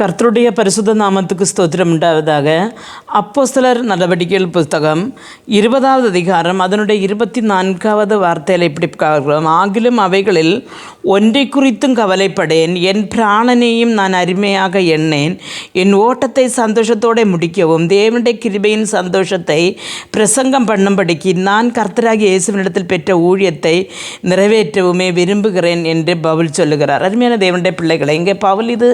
கர்த்தருடைய பரிசுத்த நாமத்துக்கு ஸ்தோத்திரம் உண்டாவதாக. அப்போஸ்தலர் நடவடிக்கைகள் புஸ்தகம் இருபதாவது அதிகாரம் அதனுடைய இருபத்தி நான்காவது வார்த்தையில் இப்படி பார்க்கிறோம். ஆகிலும் அவைகளில் ஒன்றை குறித்தும் கவலைப்படேன். என் பிராணனையும் நான் அருமையாக எண்ணேன். என் ஓட்டத்தை சந்தோஷத்தோடு முடிக்கவும். தேவனுடைய கிருபையின் சந்தோஷத்தை பிரசங்கம் பண்ணும்படிக்கு நான் கர்த்தராகி இயேசுவனிடத்தில் பெற்ற ஊழியத்தை நிறைவேற்றவுமே விரும்புகிறேன் என்று பவுல் சொல்லுகிறார். அருமையான தேவனுடைய பிள்ளைகளை இங்கே பவுல் இது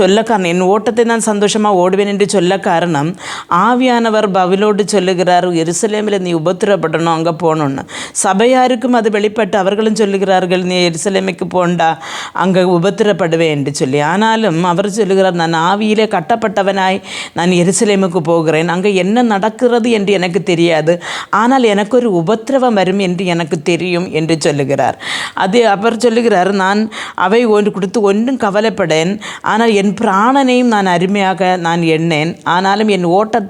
சொல்ல காரணம். என் ஓட்டத்தை நான் சந்தோஷமாக ஓடுவேன் என்று சொல்ல காரணம் ஆவியானவர் பவிலோடு சொல்லுகிறார் எருசலேமில் நீ உபத்திரப்படணும் அங்கே போகணுன்னு சபையாருக்கும் அது வெளிப்பட்டு அவர்களும் சொல்லுகிறார்கள் நீ எருசலேமுக்கு போண்டா அங்கே உபத்திரப்படுவேன் என்று சொல்லி. ஆனாலும் அவர் சொல்லுகிறார் நான் ஆவியிலே கட்டப்பட்டவனாய் நான் எருசலேமுக்கு போகிறேன். அங்கே என்ன நடக்கிறது என்று எனக்கு தெரியாது. ஆனால் எனக்கு ஒரு உபத்திரவம் வரும் என்று எனக்கு தெரியும் என்று சொல்லுகிறார். அது அவர் சொல்லுகிறார் நான் அவை ஒன்று கொடுத்து ஒன்றும் கவலைப்படேன். ஆனால் என் பிராணனையும் நான் அருமையாக நான் எண்ணேன். ஆனாலும் என் ஓட்டத்தை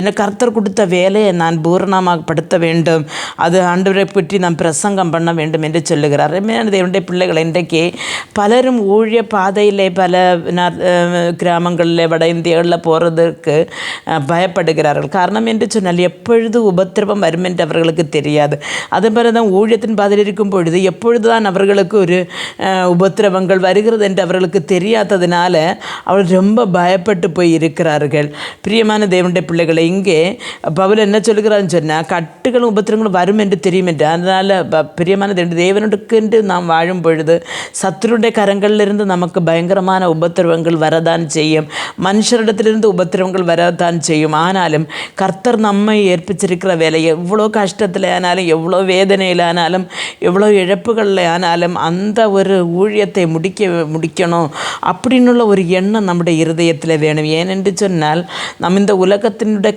என்ன கர்த்தர் கொடுத்த வேலையை நான் பூரணமாக படுத்த வேண்டும். அது ஆண்டவரை பற்றி நான் பிரசங்கம் பண்ண வேண்டும் என்று சொல்லுகிறார். அருமையான தேவனுடைய பிள்ளைகள் இன்றைக்கு பலரும் ஊழிய பாதையிலே பல கிராமங்களில் வட இந்தியாவில் போகிறதுக்கு பயப்படுகிறார்கள். காரணம் என்று சொன்னால் எப்பொழுது உபத்திரவம் வரும் என்று அவர்களுக்கு தெரியாது. அதே போல தான் ஊழியத்தின் பாதையில் இருக்கும் பொழுது எப்பொழுது தான் அவர்களுக்கு ஒரு உபத்திரவங்கள் வருகிறது என்று அவர்களுக்கு தெரியாததினால அவள் ரொம்ப பயப்பட்டு போய் இருக்கிறார்கள். பிரியமான தேவன் தேவனுடைய பிள்ளைகளை. இங்கே பவுல் என்ன சொல்கிறான்னு சொன்னால் கட்டுகளும் உபத்திரங்களும் வரும் என்று தெரியும் என்று. அதனால் பிரியமானது என்று தேவனுக்கு என்று நாம் வாழும் பொழுது சத்துருடைய கரங்களிலிருந்து நமக்கு பயங்கரமான உபத்திரவங்கள் வரதான் செய்யும். மனுஷரிடத்திலிருந்து உபத்திரவங்கள் வரதான் செய்யும். ஆனாலும் கர்த்தர் நம்மை ஏற்பிச்சிருக்கிற வேலை எவ்வளோ கஷ்டத்தில் ஆனாலும் எவ்வளோ வேதனையில் ஆனாலும் எவ்வளோ இழப்புகளில் ஆனாலும் அந்த ஒரு ஊழியத்தை முடிக்க முடிக்கணும். அப்படின்னுள்ள ஒரு எண்ணம் நம்முடைய இருதயத்தில் வேணும். ஏனென்று சொன்னால் நம்ம இந்த உல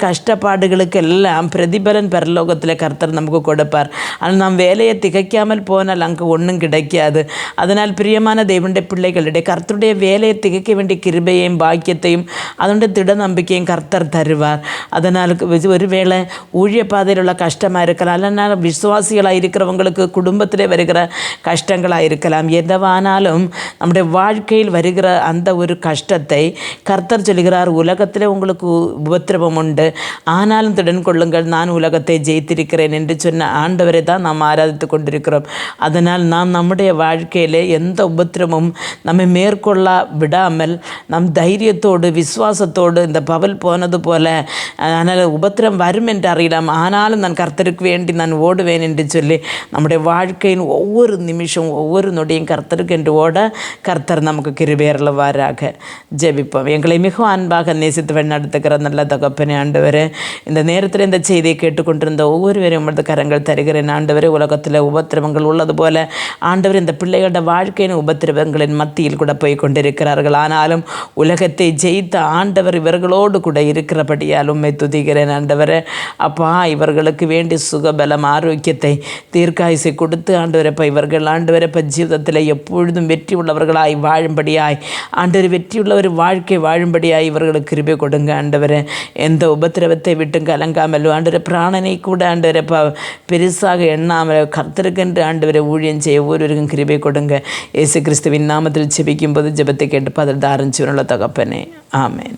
கஷ்டப்பாடுகளுக்கு எல்லாம் பிரதிபலன் பரலோகத்தில் கர்த்தர் நமக்கு கொடுப்பார். ஆனால் நாம் வேலையை திகைக்காமல் போனால் அங்கே ஒன்றும் கிடைக்காது. அதனால் பிரியமான தேவனுடைய பிள்ளைகளுடைய கர்த்தருடைய வேலையை திகைக்க வேண்டிய கிருபையையும் பாக்கியத்தையும் அதனுடைய திட நம்பிக்கையும் கர்த்தர் தருவார். அதனால் ஒருவேளை ஊழிய பாதையில் உள்ள கஷ்டமாக இருக்கலாம். இல்லைன்னா விசுவாசிகளாக இருக்கிறவங்களுக்கு குடும்பத்திலே வருகிற கஷ்டங்களாக இருக்கலாம். எதுவானாலும் நம்முடைய வாழ்க்கையில் வருகிற அந்த ஒரு கஷ்டத்தை கர்த்தர் சொல்கிறார். உலகத்திலே உங்களுக்கு உபத்திரவம் உண்டு. ஆனாலும் திடன் கொள்ளுங்கள் நான் உலகத்தை ஜெயித்திருக்கிறேன் என்று சொன்ன ஆண்டவரை தான் நாம் ஆராதித்து கொண்டிருக்கிறோம். அதனால் நாம் நம்முடைய வாழ்க்கையிலே எந்த உபத்திரமும் நம்மை மேற்கொள்ள விடாமல் நம் தைரியத்தோடு விசுவாசத்தோடு இந்த பவல் போனது போல அதனால் உபத்திரம் வரும் என்று அறியலாம். ஆனாலும் நான் கர்த்தருக்கு வேண்டி நான் ஓடுவேன் என்று சொல்லி நம்முடைய வாழ்க்கையின் ஒவ்வொரு நிமிஷம் ஒவ்வொரு நொடியும் கர்த்தருக்கு என்று ஓட கர்த்தர் நமக்கு கிருபேரளவாராக ஜெபிப்போம். எங்களை மிகவும் அன்பாக நேசித்து வழி நடத்துகிற நல்ல தகப்பனே ஆண்டவரே இந்த நேரத்தில் இந்த செய்தியை கேட்டுக்கொண்டிருந்த ஒவ்வொருவரையும் உமது கரங்கள் தருகிறேன். ஆண்டவரே உலகத்தில் உபத்திரவங்கள் உள்ளது போல ஆண்டவர் இந்த பிள்ளைகளோட வாழ்க்கையின் உபத்திரவங்களின் மத்தியில் கூட போய் கொண்டிருக்கிறார்கள். ஆனாலும் உலகத்தை ஜெயித்த ஆண்டவர் இவர்களோடு கூட இருக்கிறபடியால் உண்மை துதிக்கிறேன் ஆண்டவரே. அப்பா இவர்களுக்கு வேண்டி சுகபலம் ஆரோக்கியத்தை தீர்க்காயுசை கொடுத்து ஆண்டவரப்ப இவர்கள் ஆண்டவரப்ப ஜீவிதத்தில் எப்பொழுதும் வெற்றி உள்ளவர்களாய் வாழும்படியாய் ஆண்டவர் வெற்றியுள்ள ஒரு வாழ்க்கை வாழும்படியாய் இவர்களுக்கு கிருபை கொடுங்க ஆண்டவரே. எந்த உபத்திரவத்தை விட்டும் கலங்காமல் ஆண்டவரை பிராணனை கூட ஆண்டவரப்பா பெருசாக எண்ணாமல் கர்த்தருக்கென்று ஆண்டவரை ஊழியம் செய்ய ஒவ்வொருவருக்கும் கிருபை கொடுங்க. இயேசு கிறிஸ்துவின் நாமத்தில் ஜெபிக்கும் போது ஜெபத்தை கேட்டு பதில் தாரஞ்சுவனுள்ள தகப்பனே. ஆமேன்.